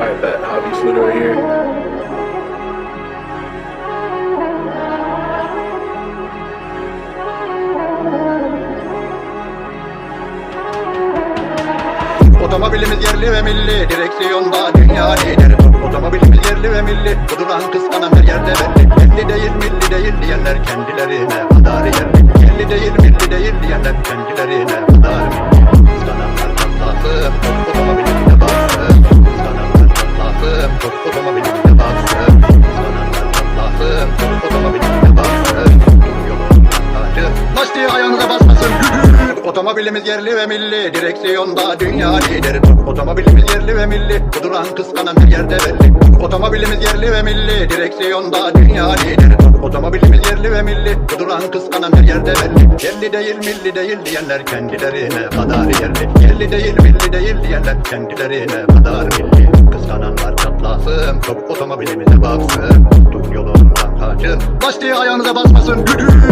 Alright, bet. Hobby food over here. Otomobilimiz yerli ve milli Direksiyonda dünya lideri Otomobilimiz yerli ve milli Kuduran kıskanan her yerde belli Belli değil milli değil diyenler kendilerine kadar yerli Yerli değil milli değil diyenler kendilerine Otomobilimiz yerli ve milli Direksiyonda dünya lideri. Otomobilimiz yerli ve milli Kuduran kıskanan her yerde belli. Otomobilimiz yerli ve milli Direksiyonda dünya lideri. Otomobilimiz yerli ve milli Kuduran kıskanan her yerde belli. Yerli değil milli değil diyenler kendilerine kadar yerli. Yerli değil milli değil diyenler kendilerine kadar milli. Kıskananlar çatlasın Çok otomobilimize baksın. Dur yolundan kaçın. Lastiği ayağınıza basmasın. Güdür